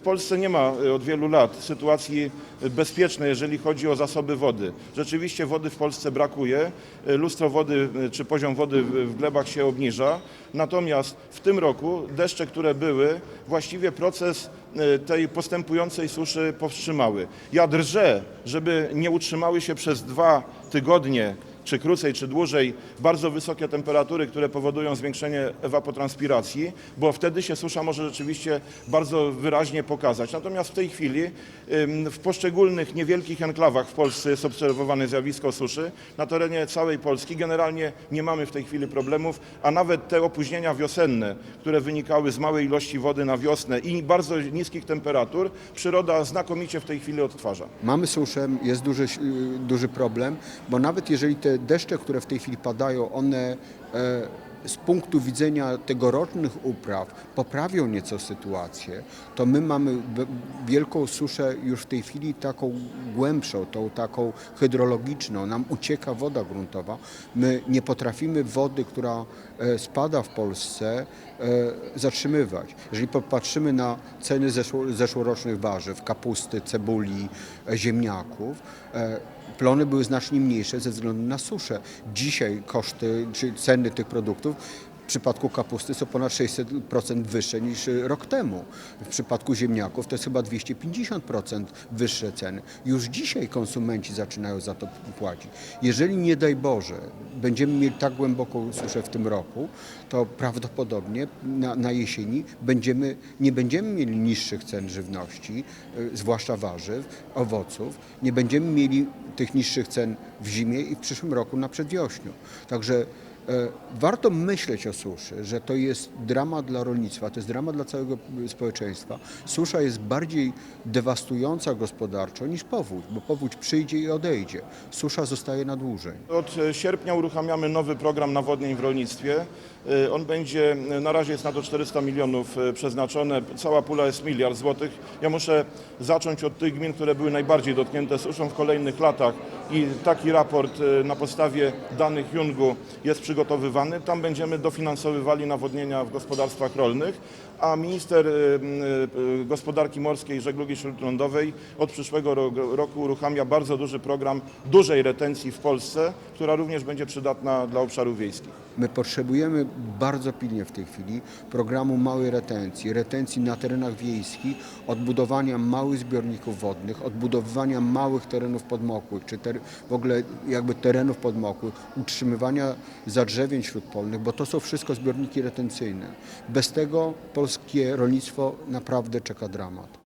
W Polsce nie ma y, od wielu lat sytuacji bezpiecznej, jeżeli chodzi o zasoby wody. Rzeczywiście wody w Polsce brakuje, y, lustro wody y, czy poziom wody w glebach się obniża. Natomiast w tym roku deszcze, które były, właściwie proces y, tej postępującej suszy powstrzymały. Ja drżę, żeby nie utrzymały się przez dwa tygodnie czy krócej, czy dłużej, bardzo wysokie temperatury, które powodują zwiększenie ewapotranspiracji, bo wtedy się susza może rzeczywiście bardzo wyraźnie pokazać. Natomiast w tej chwili w poszczególnych niewielkich enklawach w Polsce jest obserwowane zjawisko suszy. Na terenie całej Polski generalnie nie mamy w tej chwili problemów, a nawet te opóźnienia wiosenne, które wynikały z małej ilości wody na wiosnę i bardzo niskich temperatur, przyroda znakomicie w tej chwili odtwarza. Mamy suszę, jest duży, y, duży problem, bo nawet jeżeli te deszcze, które w tej chwili padają, one e, z punktu widzenia tegorocznych upraw poprawią nieco sytuację, to my mamy wielką suszę już w tej chwili taką głębszą, tą taką hydrologiczną. Nam ucieka woda gruntowa. My nie potrafimy wody, która e, spada w Polsce, e, zatrzymywać. Jeżeli popatrzymy na ceny zeszło, zeszłorocznych warzyw, kapusty, cebuli, ziemniaków, plony były znacznie mniejsze ze względu na suszę. Dzisiaj koszty czy ceny tych produktów w przypadku kapusty są ponad 600% wyższe niż rok temu. W przypadku ziemniaków to jest chyba 250% wyższe ceny. Już dzisiaj konsumenci zaczynają za to płacić. Jeżeli nie daj Boże będziemy mieli tak głęboką suszę w tym roku, to prawdopodobnie na, na jesieni będziemy, nie będziemy mieli niższych cen żywności, y, zwłaszcza warzyw, owoców. Nie będziemy mieli tych niższych cen w zimie i w przyszłym roku na przedwiośniu. Także E, Warto myśleć o suszy, że to jest dramat dla rolnictwa, to jest dramat dla całego y, społeczeństwa. Susza jest bardziej dewastująca gospodarczo niż powódź, bo powódź przyjdzie i odejdzie. Susza zostaje na dłużej. Od e, sierpnia uruchamiamy nowy program nawodnień w rolnictwie. E, On będzie, e, na razie jest na to 400 milionów e, przeznaczone, cała pula jest miliard złotych. Ja muszę zacząć od tych gmin, które były najbardziej dotknięte suszą w kolejnych latach i taki raport e, na podstawie danych Jungu jest przygotowywany. Tam będziemy dofinansowywali nawodnienia w gospodarstwach rolnych, a minister e, m, e, gospodarki morskiej i żeglugi śródlądowej od przyszłego ro- roku uruchamia bardzo duży program dużej retencji w Polsce, która również będzie przydatna dla obszarów wiejskich. My potrzebujemy bardzo pilnie w tej chwili programu małej retencji, retencji na terenach wiejskich, odbudowania małych zbiorników wodnych, odbudowywania małych terenów podmokłych, czy ter, w ogóle jakby terenów podmokłych, utrzymywania zadrzewień śródpolnych, bo to są wszystko zbiorniki retencyjne. Bez tego polskie rolnictwo naprawdę czeka dramat.